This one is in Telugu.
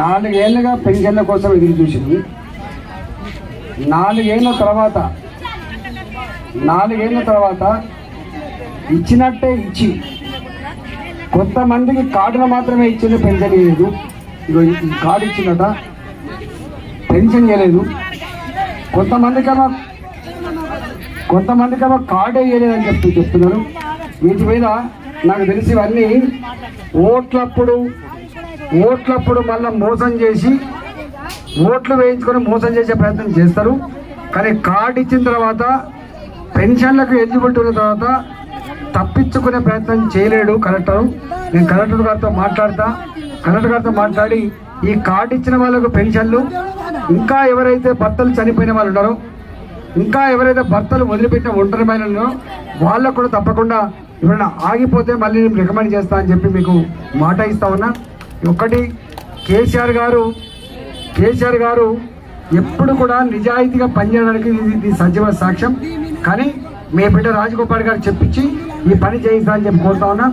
నాలుగేళ్ళుగా పెన్షన్ల కోసం ఎదురు చూసింది. నాలుగేళ్ళ తర్వాత నాలుగేళ్ళ తర్వాత ఇచ్చినట్టే ఇచ్చి కొంతమందికి కార్డులు మాత్రమే ఇచ్చింది పెన్షన్ చేయలేదు ఇగో కార్డు ఇచ్చిందట పెన్షన్ చేయలేదు కొంతమందికేమో కొంతమందికేమో కార్డే చేయలేదని చెప్తూ చెప్తున్నారు. వీటి మీద నాకు తెలిసి ఇవన్నీ ఓట్లప్పుడు ఓట్లప్పుడు మళ్ళీ మోసం చేసి ఓట్లు వేయించుకొని మోసం చేసే ప్రయత్నం చేస్తారు. కానీ కార్డు ఇచ్చిన తర్వాత పెన్షన్లకు ఎలిజిబిలిటీ ఉన్న తర్వాత తప్పించుకునే ప్రయత్నం చేయలేడు కలెక్టర్. నేను కలెక్టర్ గారితో మాట్లాడతా. కలెక్టర్ గారితో మాట్లాడి ఈ కార్డు ఇచ్చిన వాళ్ళకు పెన్షన్లు ఇంకా ఎవరైతే భర్తలు చనిపోయిన వాళ్ళు ఉన్నారో ఇంకా ఎవరైతే భర్తలు వదిలిపెట్టిన ఒంటరి మహిళలు వాళ్ళకు కూడా తప్పకుండా ఎవరైనా ఆగిపోతే మళ్ళీ నేను రికమెండ్ చేస్తా అని చెప్పి మీకు మాట ఇస్తా ఉన్నా. ఒకటి కేసీఆర్ గారు కేసీఆర్ గారు ఎప్పుడు కూడా నిజాయితీగా పనిచేయడానికి ఇది ఇది సజీవ సాక్ష్యం. కానీ మీ బిడ్డ రాజగోపాల్ గారు చెప్పించి ఈ పని చేయిస్తా అని చెప్పి కోరుతా ఉన్నా.